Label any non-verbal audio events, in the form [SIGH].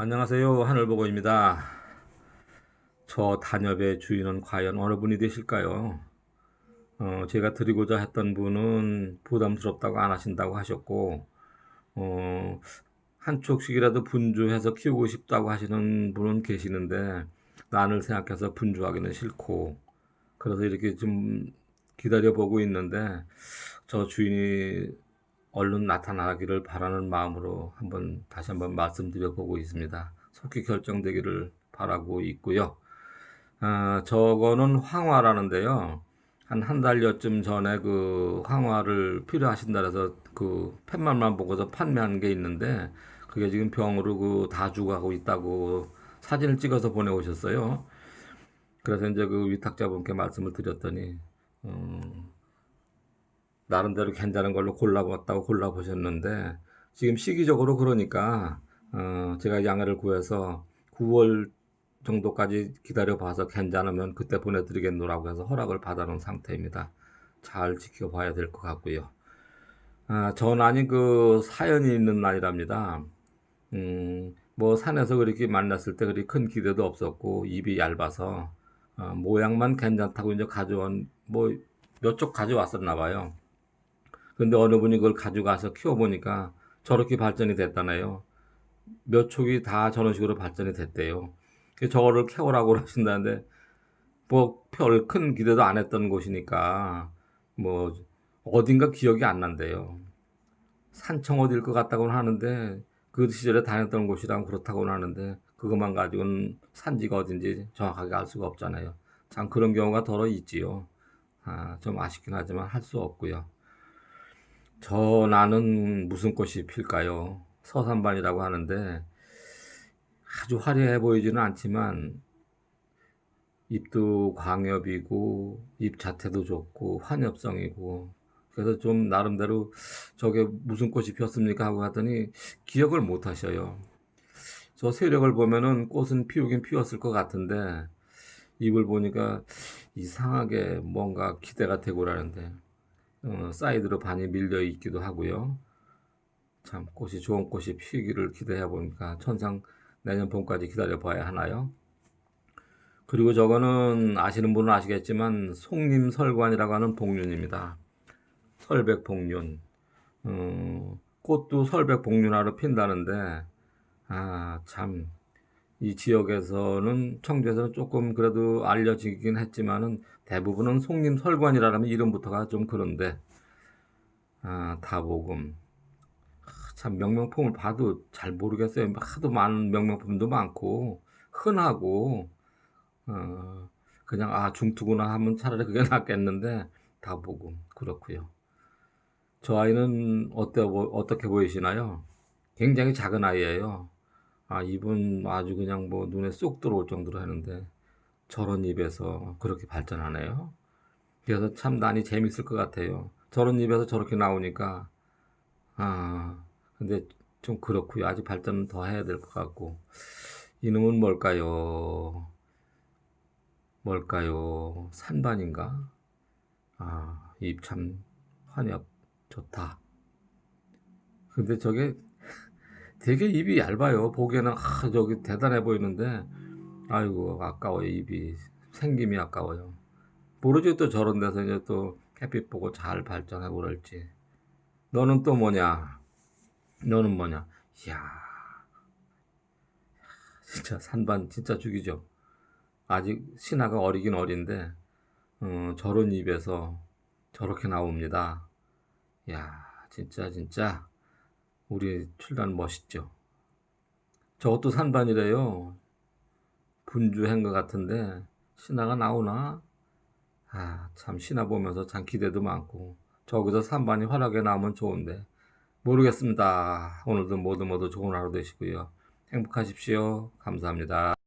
안녕하세요. 하늘보고입니다. 저 단엽의 주인은 과연 어느 분이 되실까요? 어, 제가 드리고자 했던 분은 부담스럽다고 안 하신다고 하셨고, 어, 한쪽씩이라도 분주해서 키우고 싶다고 하시는 분은 계시는데, 난을 생각해서 분주하기는 싫고, 그래서 이렇게 좀 기다려보고 있는데, 저 주인이 얼른 나타나기를 바라는 마음으로 한번 다시 한번 말씀드려 보고 있습니다. 속히 결정되기를 바라고 있고요. 아, 저거는 황화라는데요. 한 한 달여쯤 전에 그 황화를 필요하신다 해서 그 팻말만 보고서 판매한 게 있는데 그게 지금 병으로 그 다 죽어가고 있다고 사진을 찍어서 보내오셨어요. 그래서 이제 그 위탁자분께 말씀을 드렸더니 음, 나름대로 괜찮은 걸로 골라봤다고 골라보셨는데 지금 시기적으로 그러니까 어, 제가 양해를 구해서 9월 정도까지 기다려봐서 괜찮으면 그때 보내드리겠노라고 해서 허락을 받아놓은 상태입니다. 잘 지켜봐야 될 것 같고요. 아, 전안이 그 사연이 있는 날이랍니다. 음, 뭐 산에서 그렇게 만났을 때 그리 큰 기대도 없었고 입이 얇아서 어, 모양만 괜찮다고 이제 가져온 뭐 몇 쪽 가져왔었나 봐요. 근데 어느 분이 그걸 가져가서 키워보니까 저렇게 발전이 됐다네요. 몇 촉이 다 저런 식으로 발전이 됐대요. 저거를 캐오라고 [LAUGHS] 하신다는데 뭐 별 큰 기대도 안 했던 곳이니까 뭐 어딘가 기억이 안 난대요. 산청 어딜 것 같다고는 하는데 그 시절에 다녔던 곳이랑 그렇다고는 하는데 그것만 가지고는 산지가 어딘지 정확하게 알 수가 없잖아요. 참 그런 경우가 더러 있지요. 아, 좀 아쉽긴 하지만 할 수 없고요. 저 나는 무슨 꽃이 필까요? 서산반이라고 하는데 아주 화려해 보이지는 않지만 잎도 광엽이고 잎 자태도 좋고 환엽성이고 그래서 좀 나름대로 저게 무슨 꽃이 피었습니까 하고 하더니 기억을 못 하셔요. 저 세력을 보면은 꽃은 피우긴 피웠을 것 같은데 잎을 보니까 이상하게 뭔가 기대가 되고 그러는데 어, 사이드로 반이 밀려 있기도 하고요. 참 꽃이 좋은 꽃이 피기를 기대해 보니까 천상 내년 봄까지 기다려 봐야 하나요? 그리고 저거는 아시는 분은 아시겠지만 송림설관이라고 하는 복륜입니다. 설백 복륜. 어, 꽃도 설백 복륜하러 핀다는데 아, 참 이 지역에서는 청주에서는 조금 그래도 알려지긴 했지만은 대부분은 송림 설관이라는 이름부터가 좀 그런데 아, 아, 참 명명품을 봐도 잘 모르겠어요. 하도 많은 명명품도 많고 흔하고 어, 그냥 아 중투구나 하면 차라리 그게 [LAUGHS] 낫겠는데 다보금 그렇고요. 저 아이는 어때 보- 어떻게 보이시나요? 굉장히 작은 아이예요. 아 이분 아주 그냥 뭐 눈에 쏙 들어올 정도로 하는데 저런 입에서 그렇게 발전하네요. 그래서 참 난이 재밌을 것 같아요. 저런 입에서 저렇게 나오니까 아 근데 좀 그렇고요. 아직 발전은 더 해야 될 것 같고 이놈은 뭘까요? 뭘까요? 산반인가? 아, 입 참 환엽 좋다. 근데 저게 되게 입이 얇아요. 보기에는 아, 저기 대단해 보이는데 아이고 아까워요. 입이 생김이 아까워요. 모르죠 또 저런 데서 이제 또 햇빛 보고 잘 발전하고 그럴지. 너는 또 뭐냐? 너는 뭐냐? 이야, 진짜 산반 진짜 죽이죠. 아직 신화가 어리긴 어린데 어, 저런 입에서 저렇게 나옵니다. 야, 진짜 진짜 우리 출단 멋있죠. 저것도 산반이래요. 분주한 것 같은데 신화가 나오나? 아, 참 신화 보면서 참 기대도 많고 저기서 산반이 활하게 나오면 좋은데 모르겠습니다. 오늘도 모두 모두 좋은 하루 되시고요. 행복하십시오. 감사합니다.